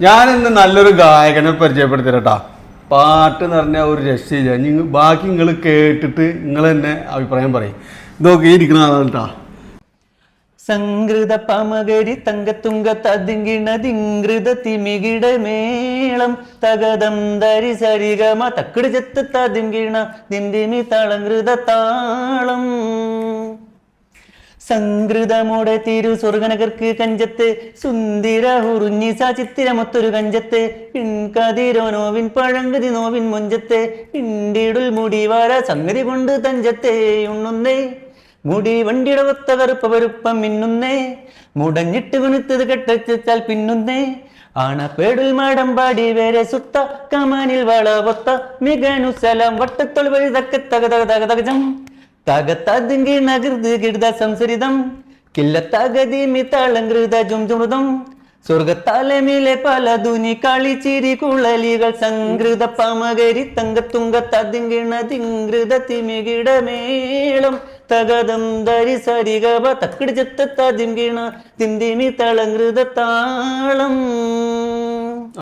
ഞാനിന്ന് നല്ലൊരു ഗായകനെ പരിചയപ്പെടുത്തിട്ടാ പാട്ട് എന്ന് പറഞ്ഞാൽ ഒരു രക്ഷയില്ല. നിങ്ങൾ ബാക്കി നിങ്ങൾ കേട്ടിട്ട് നിങ്ങൾ തന്നെ അഭിപ്രായം പറയും. ഇതൊക്കെ ഇരിക്കുന്ന കേട്ടാ. സംഗൃത പമകരി തങ്കത്തുങ്ക തതിങ്കിണ ദിങ്കൃത തിമികിട മേളം. തകതം ധരി സരിഗമ തക്കിട് ചെത്ത് തതിങ്കിണ നിന്തിമി തളങ്കൃത താളം. സംഗൃതമോടെ തിരു സ്വർഗനകർക്ക് കഞ്ചത്ത് സുന്ദര ഉറുഞ്ഞി സാചിത്തിരമൊത്തൊരു കഞ്ചത്ത് പിൻകതിരോ നോവിൻ പഴങ്കതി നോവിൻ മുഞ്ചത്തെ പിണ്ടിടുൽ മുടിവാര സംഗതി കൊണ്ട് തഞ്ചത്തെ ഉണ്ണുന്നേ. മുടി വണ്ടിയുടെ ഒത്ത കറുപ്പ പരുപ്പം മിന്നുന്നേ. മുടഞ്ഞിട്ട് കുണിത്തത് കെട്ടച്ചാൽ പിന്നുന്നേ. ആണപ്പേടിൽ മാടം പാടി വേറെ സുത്ത കമാനിൽ വളവൊത്ത മികനുസലം വട്ടത്തൊളി വഴി തക്ക തക തക തക തകജം തകത്തതിങ്കി നകൃത് കിടുത സംസരിതം. കില്ലത്തകതി മിത്താളങ്കൃത ജുംജുമൃതം. സ്വർഗത്താലമിലെ പല ധുനി കളിച്ചിരി കുളലികൾ സംഗൃത പമകരി തങ്കത്തുങ്ക തതിങ്കിണ തിങ്കൃത തിമികിട മേളം തകതം ധരി സരികവ തക്കിടിച്ചത്തതിങ്കിണ ചെത്ത തിന്തിമി തളങ്കൃത താളം.